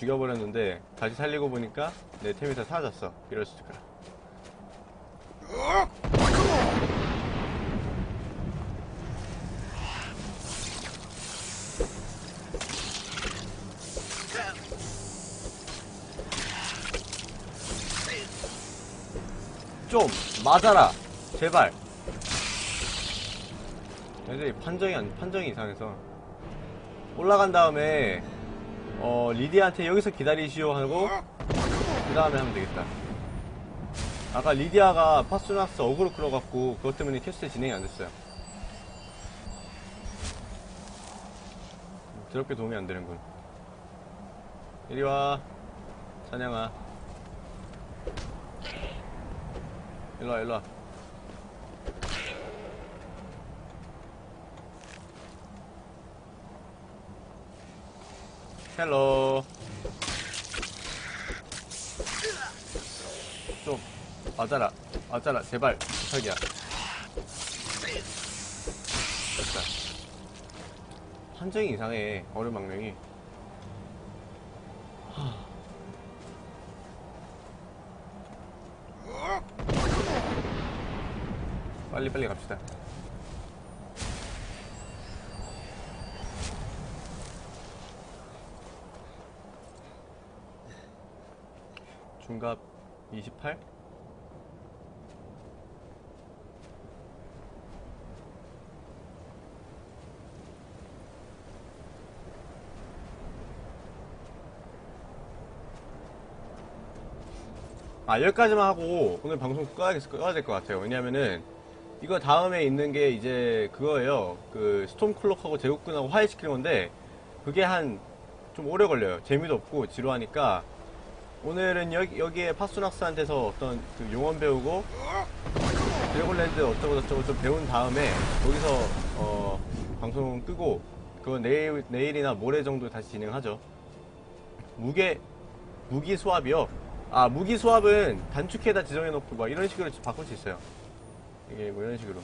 죽여버렸는데 다시 살리고 보니까 내 템이 다 사라졌어. 이럴 있구나. 좀 맞아라 제발 애들이 판정이 안 판정이 이상해서 올라간 다음에 어 리디아한테 여기서 기다리시오 하고 그 다음에 하면 되겠다. 아까 리디아가 파스나스 어그로 끌어갖고 그것 때문에 퀘스트 진행이 안 됐어요. 드럽게 도움이 안 되는군. 이리와 찬양아. 일로와 일로와 헬로. 좀 맞아라. 맞아라. 제발. 부탁이야. 됐다. 판정이 이상해. 어른 망명이. 빨리 빨리 갑시다 중갑 28? 아 여기까지만 하고 오늘 방송 꺼야, 꺼야 될 것 같아요. 왜냐면은 이거 다음에 있는 게 이제 그거예요. 그 스톰클록하고 제국군하고 화해시키는 건데 그게 한 좀 오래 걸려요. 재미도 없고 지루하니까 오늘은 여기, 여기에 파수낙스한테서 어떤 그 용언 배우고 드래곤랜드 어쩌고 저쩌고 좀 배운 다음에 여기서 어, 방송 끄고 그건 내일, 내일이나 모레 정도 다시 진행하죠. 무게 무기 수압이요. 아 무기 수압은 단축키에다 지정해 놓고 막 이런 식으로 바꿀 수 있어요. 이게 뭐 이런 식으로.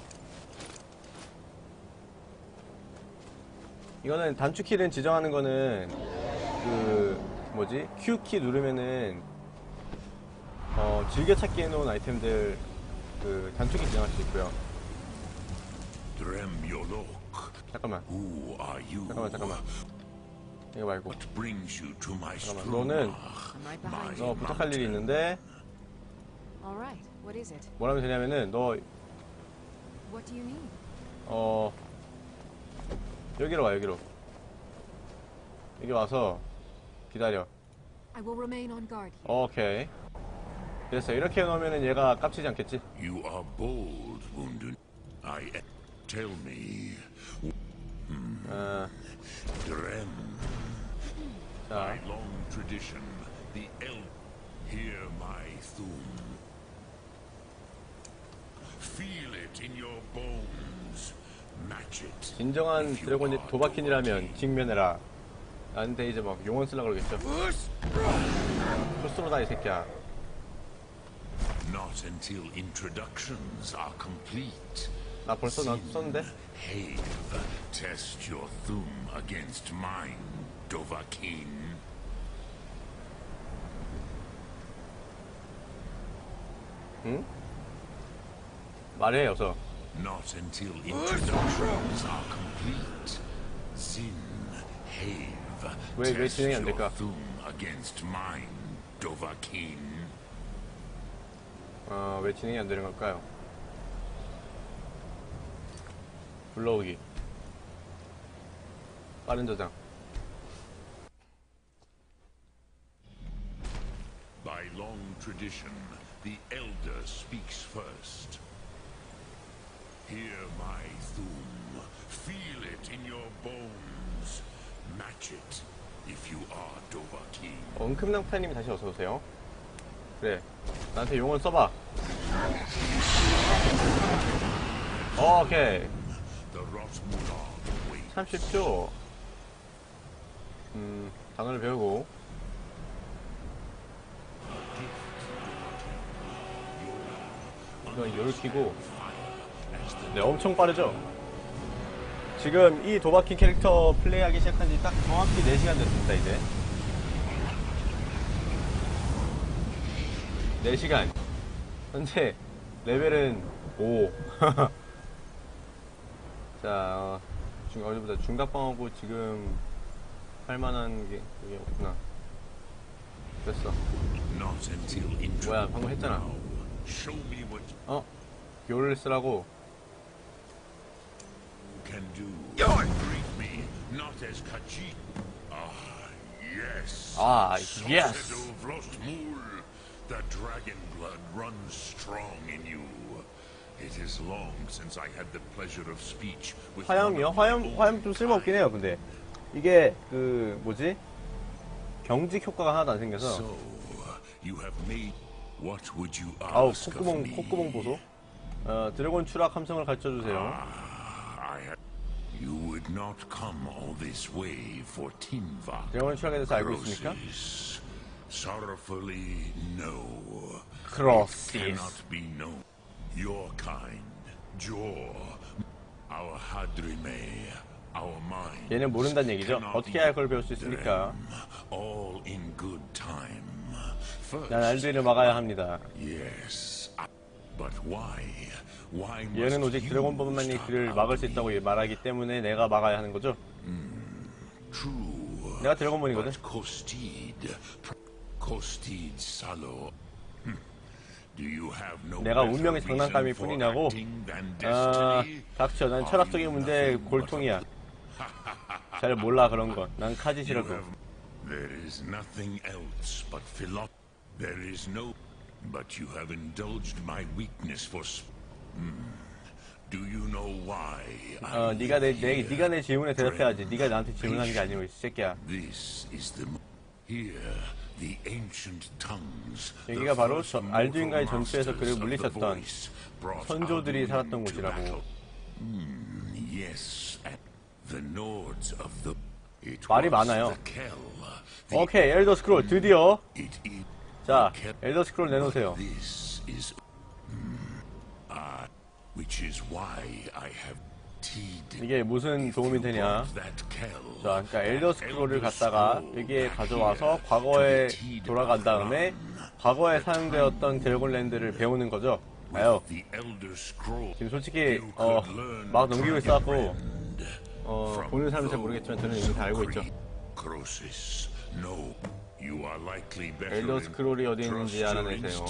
이거는 단축키를 지정하는 거는 그 뭐지 Q키 누르면은 어 즐겨찾기 해놓은 아이템들 그 단축키 지정할 수 있고요 잠깐만? 잠깐만 잠깐만 이거 말고 잠깐만 너는 너. 부탁할 일이 있는데? 뭐라면 되냐면은 너? 어 여기로 와 여기로 여기 와서 기다려 I will remain on guard here. 오케이 됐어 이렇게 해놓으면은 얘가 깝치지 않겠지 You are bold, Wundun. I tell me, 어, Drem, 자 by long tradition, the El hear my thum. Feel it in your bones. Match it. 진정한 드래곤 are 도박킨이라면 직면해라 나한테 이제 막 용언 쓰려고 그러겠죠 초스로다 이 새끼야 Not until introductions are complete. 나 벌써 나 썼는데 Have, test your thumb against mine, Dovahkiin. 말해 어서 Not until introductions are complete. Zin, have, 왜- 왜 test 진행이 안 your 될까? thumb against mine, Dovahkiin. 어, 왜 진행이 안 되는 걸까요? 불러오기 빠른 저장 By long tradition, the elder speaks first. Hear my thum. Feel it in your bones. Match it if you are Dovahkiin. 엉큼낭파님이 다시 어서오세요. 그래 나한테 용언 써봐. 오케이. The Rotmulan waits. 참 쉽죠 음 단어를 배우고. 이건 열을 키고. 네 엄청 빠르죠 지금 이 도박킹 캐릭터 플레이하기 시작한 지 딱 정확히 4시간 됐습니다, 이제. 4시간. 현재 레벨은 5. 자, 어, 중, 어제보다 중갑방하고 지금 할만한 게 그게 없구나. 됐어. 뭐야, 방금 했잖아. 어? 요를 쓰라고 can do. Greet me, not as Khajiit. Ah, yes. 아, Sorcerer yes. of Lostmul. The dragon blood runs strong in you. It is long since I had the pleasure of speech with 화염이요? 화염, 화염 좀 쓸모없긴 해요, 근데. 이게, 그, 뭐지? 경직 효과가 하나도 안 생겨서. So, you have made what would you 아우, ask of 콧구멍? 콧구멍 보소. 어, 드래곤 추락 함성을 가르쳐주세요. I have. You would not come all this way for Tinva. 드래곤 추락에 대해서 알고 있습니까? Croesus. Sorrowfully, no. 크로시스. Cannot be known. Your kind, Jor, our Hadrime, our mind. 얘는 모른다는 얘기죠. 어떻게 해야 그걸 배울 수 있습니까? All in good time. First, 난 알드를 막아야 합니다. yes. I- But why? Why 얘는 오직 stop 그를 막을 수 있다고 말하기 때문에 내가 막아야 하는 거죠. 내가 드래곤본이거든. Hm. 내가 운명의 장난감일 뿐이냐고? 아? 닥쳐. 난 철학적인 문제의 골통이야. 잘 몰라 그런 건. 난 카짓이라고. have- There is nothing else but philosophy. There is no. But you have indulged my weakness for. Sp- Hmm. Do you know why? I 어, 네가 내, 내, here? 네가 내 질문에 대답해야지. 네가 나한테 질문한 게 아니고 이 새끼야. This is the mo- here the ancient tongues. 여기가 the 바로 알두인과의 전투에서 그를 물리쳤던 선조들이 살았던 곳이라고. Hmm, 말이 많아요. 오케이, 엘더 스크롤 드디어. 자, 엘더 스크롤 내놓으세요. This is. Hmm, ah, which is why I have teed. 이게 무슨 도움이 되냐? 자, 그러니까 엘더 스크롤을 갖다가 여기에 가져와서 과거에 돌아간 다음에 과거에 사용되었던 드래곤랜드를 배우는 거죠. Scroll. 지금 솔직히 어, 막 넘기고 있어갖고 어, 보는 사람은 잘 모르겠지만 저는 이미 다 알고 있죠. 엘더 스크롤이 어디 있는지 알아내세요.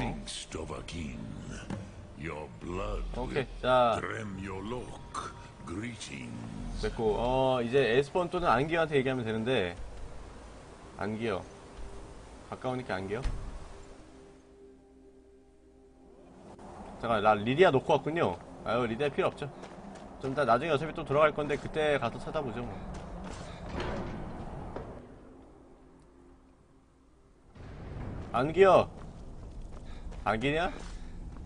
오케이, 자. 됐고, 어, 이제 에스폰 또는 안기한테 얘기하면 되는데, 안기요. 가까우니까 안기요. 잠깐, 나 리디아 놓고 왔군요. 아유, 리디아 필요 없죠. 좀 이따 나중에 어차피 또 돌아갈 건데, 그때 가서 찾아보죠, 뭐. 안기요. 안기냐?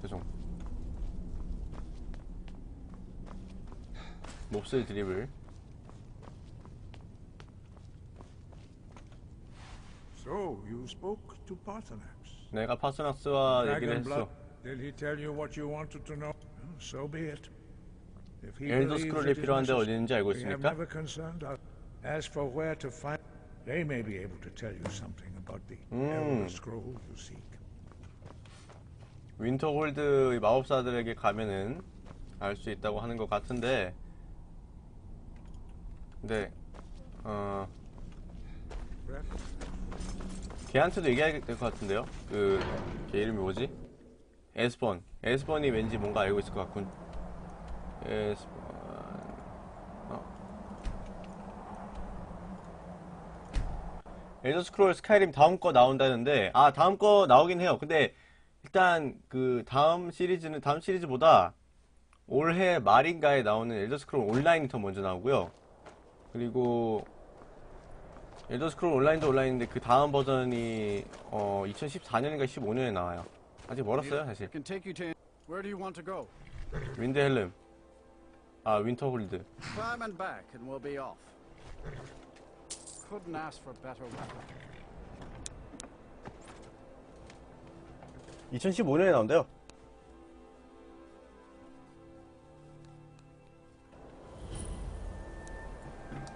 죄송. 몹쓸 드립을. So, you spoke to Parthenax. 내가 파스낙스와 얘기를. 했어. Did he tell you what you wanted to know? So be it. If he 엘더 스크롤이 필요한데 어디 있는지 알고 있습니까? never concerned us. As for where to find, they may be able to tell you something about the Elder Scroll you seek. 윈터홀드 마법사들에게 가면은 알 수 있다고 하는 것 같은데 근데 어 걔한테도 얘기해야 될 것 같은데요 그 걔 이름이 뭐지? 에스번 에스번이 왠지 뭔가 알고 있을 것 같군 에스번 어. 엘더 스크롤 스카이림 다음 거 나온다는데 아 다음 거 나오긴 해요 근데 일단 그 다음 시리즈는 다음 시리즈보다 올해 말인가에 나오는 엘더 스크롤 온라인이 더 먼저 나오고요. 그리고 엘더 스크롤 온라인도 온라인인데 그 다음 버전이 어 2014년인가 15년에 나와요. 아직 멀었어요, 사실. 윈드 헬름. 아, 윈터홀드. Climb and back, and we'll be off. Couldn't ask for better weather. 2015년에 나온대요.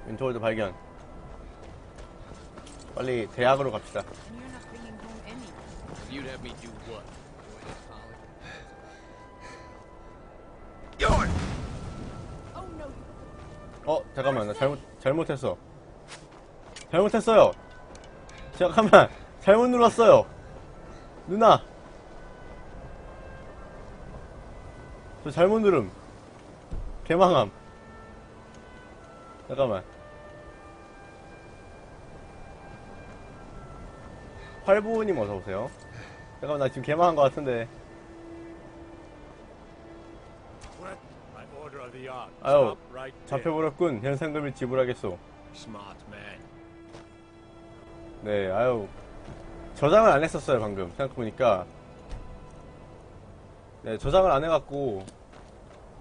윈터월드 발견. 빨리 대학으로 갑시다. 어 잠깐만 나 잘못 잘못했어. 잘못했어요. 잠깐만 잘못 눌렀어요. 누나. 저 잘못 누름. 개망함. 잠깐만. 활보님 어서오세요 잠깐만 나 지금 개망한 것 같은데. 아유. 잡혀버렸군 현상금을 지불하겠소. 네, 아유. 저장을 안 했었어요, 방금. 생각해보니까. 네, 저장을 안 해갖고,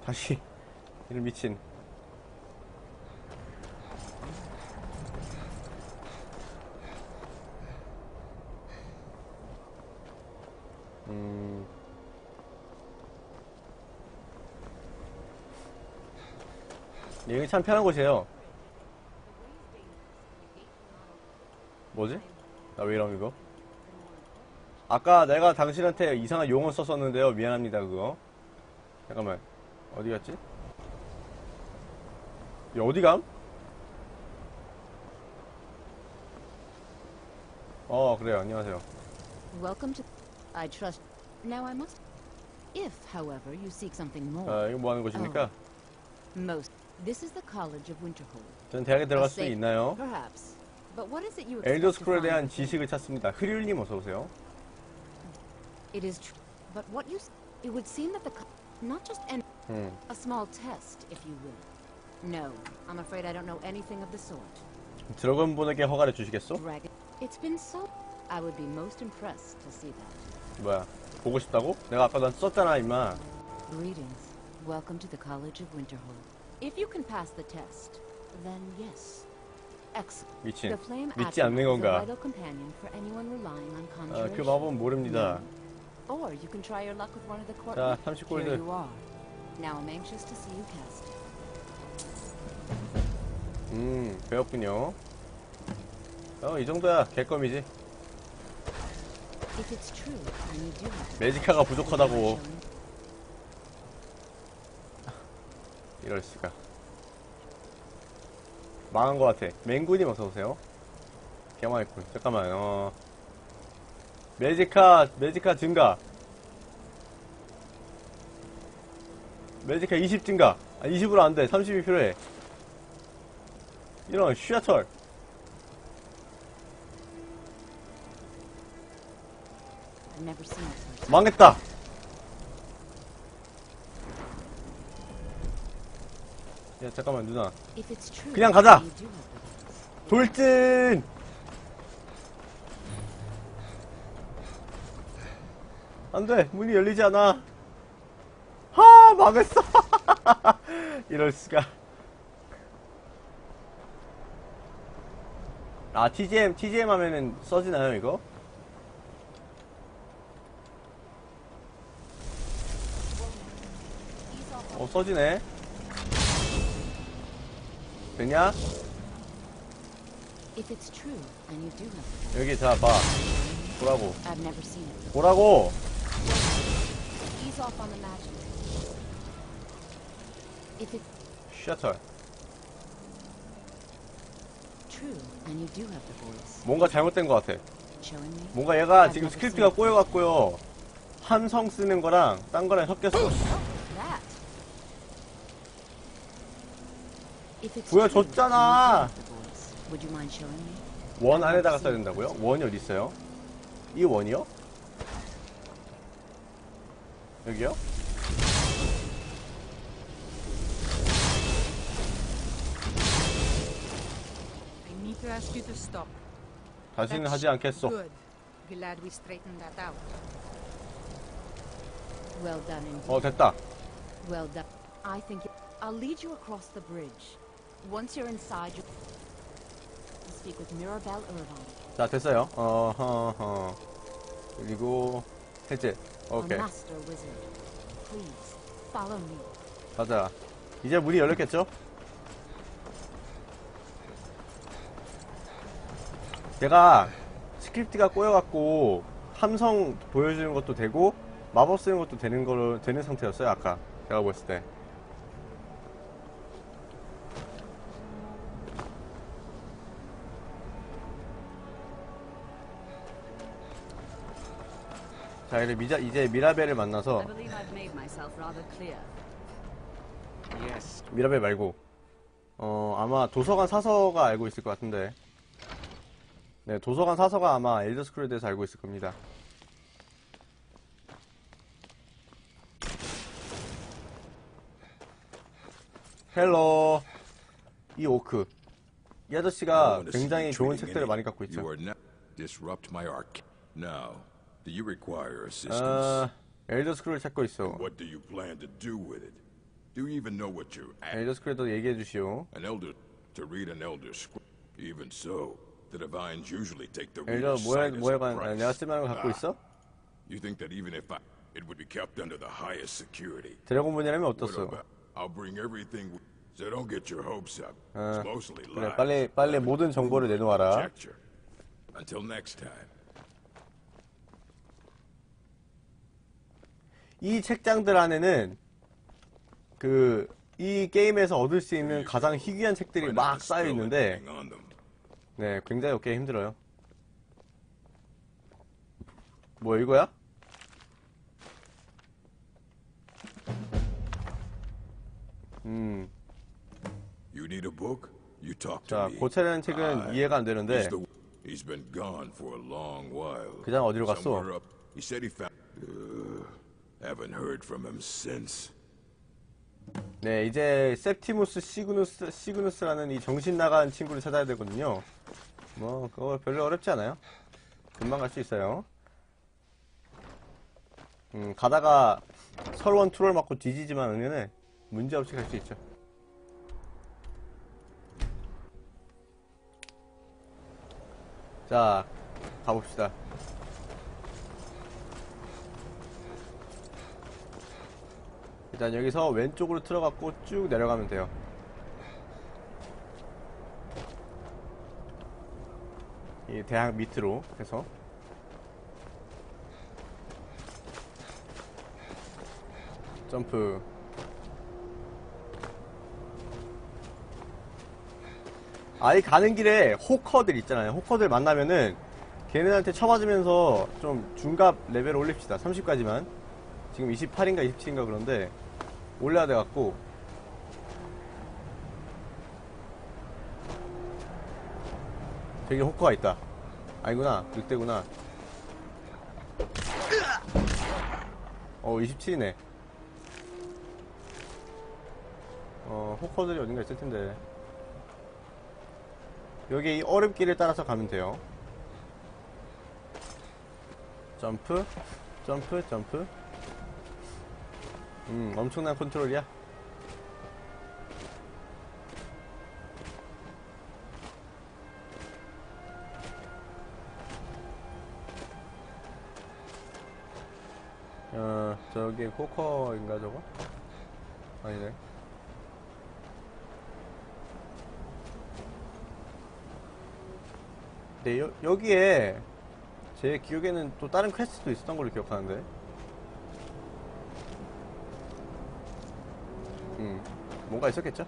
다시, 이런 미친. 음. 네, 여기 참 편한 곳이에요. 뭐지? 나 왜 이럼 이거? 아까 내가 당신한테 이상한 용어 썼었는데요. 미안합니다, 그거. 잠깐만. 어디 갔지? 이 어디 감? 어, 그래요. 안녕하세요. Welcome to. I trust. Now I must. If, however, you seek something more, 아, 이거 뭐 하는 곳입니까? most. This is the College of Winterhold. 전 대학에 들어갈 수 safe- 있나요? Perhaps. But what is it you 엘더 expect to 스크롤에 대한 find? 지식을 찾습니다. 흐릴님 어서오세요. It is true. But what you. s- It would seem that the. co- Not just an. 음. A small test, if you will. No, I'm afraid I don't know anything of the sort. 드래곤 보내게 허가를 주시겠소? Dragon. It's been so. I would be most impressed to see that. 뭐야, 보고 싶다고? 내가 아까 난 썼잖아, 임마. Greetings. Welcome to the College of Winterhold. If you can pass the test, then yes. Excellent. 미친. The flame 믿지 Admiral 않는 is a 건가? vital companion for anyone relying on 아, conjuration. 그 마법은 모릅니다. Or you can try your luck with one of the court. 자, 30 골드. Here you are. Now I'm anxious to see you cast. 음, 배웠군요. 어, 이 정도야. 개껌이지. 매지카가 부족하다고. 이럴 수가. 망한 것 같아. 맹구님 어서오세요. 개망했군. 잠깐만, 어. 매지카, 매지카 증가. 매지카 20 증가. 아, 20으로 안 돼. 30이 필요해. 이런, 쉬아철. 망했다. 야, 잠깐만, 누나. 그냥 가자. 돌진! 안 돼! 문이 열리지 않아! 하! 망했어! 이럴 수가. 아, TGM, TGM 하면은 써지나요, 이거? 어, 써지네. 되냐? 여기 자, 봐. 보라고. 보라고! 셔틀. 뭔가 잘못된 것 같아. 뭔가 얘가 지금 스크립트가 꼬여갖고요. 함성 쓰는 거랑 딴 거랑 섞였어. 보여줬잖아. 원 안에다가 써야 된다고요? 원이 어디 있어요? 이 원이요? 여기요? 다시는 하지 않겠소. 어, 됐다. Well done. I think it- I'll lead you across the bridge. Once you're inside, you speak with Mirabelle Irvine, 자, 됐어요. 어 허 허. 그리고, 해제. a 오케이. master wizard. Please follow me. 가자. 이제 문이 열렸겠죠? 제가 스크립트가 꼬여갖고 함성 보여주는 것도 되고 마법 쓰는 것도 되는 거로 되는 상태였어요 아까 제가 봤을 때. 자 이제 미자 이제 미라벨을 만나서 I believe I've made myself rather clear. Yes. 미라벨 말고 어 아마 도서관 사서가 알고 있을 것 같은데 네 도서관 사서가 아마 엘더 스크롤에 대해서 알고 있을 겁니다 헬로 이 오크 이 아저씨가 굉장히 좋은 책들을 많이 갖고 있죠 You are not disrupt my arc. Now, do you require assistance? 어 엘더 스크롤 찾고 있어 What do you plan to do with it? Do you even know what you're at? 엘더 스크롤도 얘기해 주시오 An elder to read an elder scroll. Even so, the divines usually take the 엘더 reader's 뭐에 sight as 뭐에 a 관 price. 내가 쓸만한 거 갖고 Ah, 있어? You think that even if I, it would be kept under the highest security? 드래곤본이라면 What 어떻소? about? I'll bring everything. w- So don't get your hopes up. 어, it's mostly 그래 lies. 빨리 빨리 모든 정보를 내놓아라 Conjecture. Until next time. 이 책장들 안에는 그 이 게임에서 얻을 수 있는 가장 희귀한 책들이 막 쌓여 있는데. 네 굉장히 얻기 힘들어요. 뭐 이거야? 음, 자. 고체라는 책은 이해가 안 되는데. 그냥 어디로 갔어? Haven't heard from him since. 네 이제 septimus 시그누스 시그누스라는 이 정신 나간 친구를 찾아야 되거든요. 뭐 그거 별로 어렵지 않아요. 금방 갈 수 있어요. 음 가다가 설원 투를 맞고 뒤지지만 않으면 문제 없이 갈 수 있죠. 자 가봅시다. 일단 여기서 왼쪽으로 틀어갖고 쭉 내려가면 돼요. 이 대학 밑으로 해서. 점프. 아이 가는 길에 호커들 있잖아요. 호커들 만나면은 걔네한테 쳐맞으면서 좀 중갑 레벨 올립시다. 30까지만. 지금 28인가 27인가 그런데 올려야 돼갖고. 저기 호커가 있다. 아니구나. 늑대구나. 어 27이네. 어 호커들이 어딘가 있을 텐데. 여기 이 얼음길을 따라서 가면 돼요. 점프 점프 점프 음 엄청난 컨트롤이야. 어 저기 호커인가 저거? 아니네. 네 여, 여기에 제 기억에는 또 다른 퀘스트도 있었던 걸로 기억하는데 음 뭔가 있었겠죠?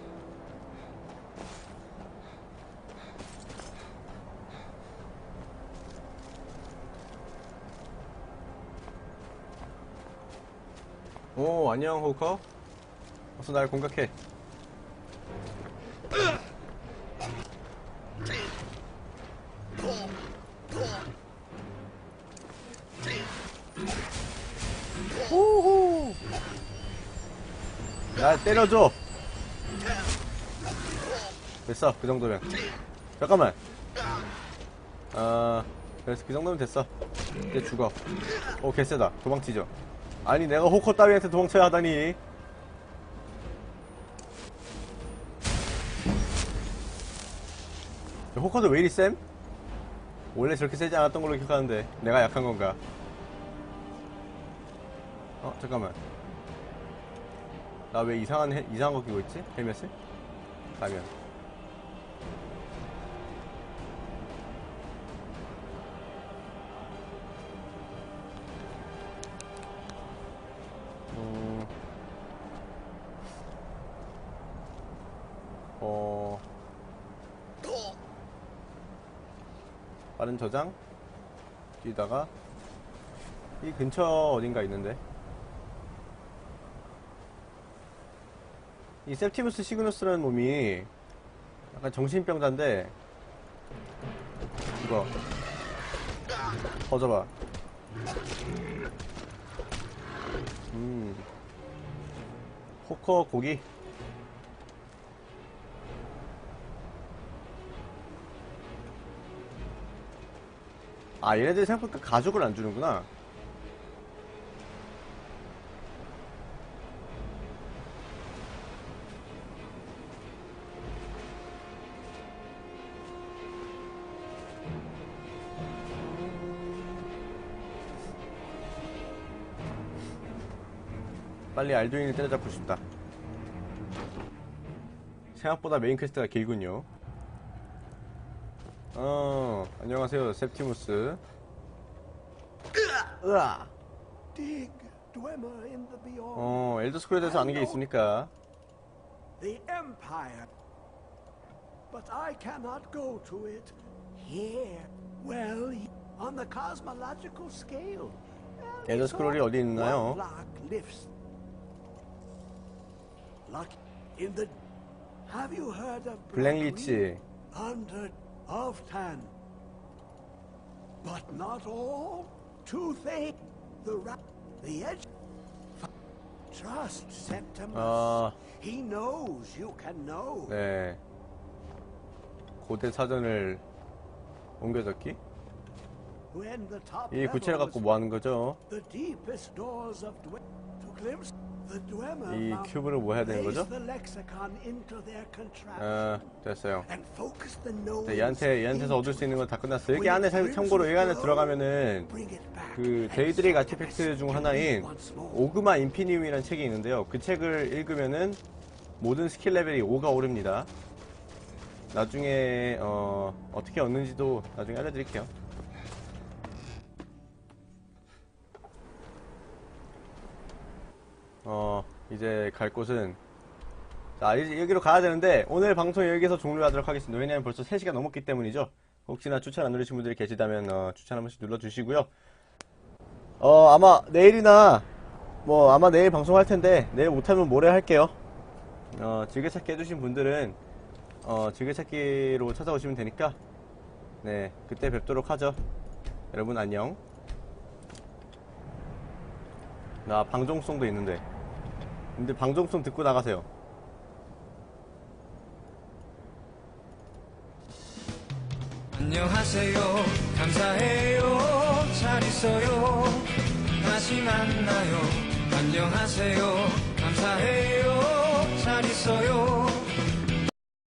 오 안녕 호커 어서 날 공격해 때려줘. 됐어 그 정도면. 잠깐만. 아 그래서 그 정도면 됐어. 이제 죽어. 오 개쎄다. 도망치죠. 아니 내가 호커 따위한테 도망쳐야 하다니. 호커도 왜 이리 쌤? 원래 저렇게 세지 않았던 걸로 기억하는데 내가 약한 건가? 어 잠깐만 나 왜 이상한 해- 이상한 거 끼고 있지? 헬멧을? 가면 음... 어... 빠른 저장 뛰다가 이 근처 어딘가 있는데. 이 셉티무스 시그누스라는 놈이 약간 정신병자인데 이거 퍼져봐. 음. 포커 고기. 아, 얘네들이 생각보다 가죽을 안 주는구나. 빨리 알두인을 때려잡고 싶다. 생각보다 메인 퀘스트가 길군요. 어, 안녕하세요, 셉티무스. 으아! 어, 엘더 스크롤에 대해서 아는 게 있으니까. The Empire. But I cannot go to it. Here. Well, on the cosmological scale. 엘더 스크롤이 어디 있나요? one block lifts. Luck in the. Have you heard of 블랙리치. But not all. Two things. The ra- the edge. Trust Septimus. 아, He knows you can know. 네. 고대 사전을 옮겨 적기? 이 구체를 갖고 뭐 하는 거죠? the deepest doors of to glimpse 이 큐브를 뭐 해야 되는 거죠? 아, 됐어요. 네, 얘한테, 얘한테서 얻을 수 있는 건 다 끝났어요. 여기 안에, 참- 참고로 여기 안에 들어가면은 그 데이드릭 Septimus 아티팩트 중 하나인. 오그마 인피니움이라는 책이 있는데요. 그 책을 읽으면은 모든 스킬 레벨이 5가 오릅니다. 나중에 어, 어떻게 얻는지도 나중에 알려드릴게요. 어 이제 갈 곳은 자 여기로 가야 되는데 오늘 방송 여기서 종료하도록 하겠습니다. 왜냐하면 벌써 3시간 넘었기 때문이죠. 혹시나 추천 안 누르신 분들이 계시다면 어, 추천 한 번씩 눌러주시고요. 어 아마 내일이나 뭐 아마 내일 방송할 텐데 내일 못하면 모레 할게요. 어 즐겨찾기 해주신 분들은 어 즐겨찾기로 찾아오시면 되니까 네 그때 뵙도록 하죠. 여러분 안녕. 나 방송송도 있는데 근데 방송송 듣고 나가세요. 안녕하세요. 감사해요. 잘 있어요. 다시 만나요. 안녕하세요. 감사해요. 잘 있어요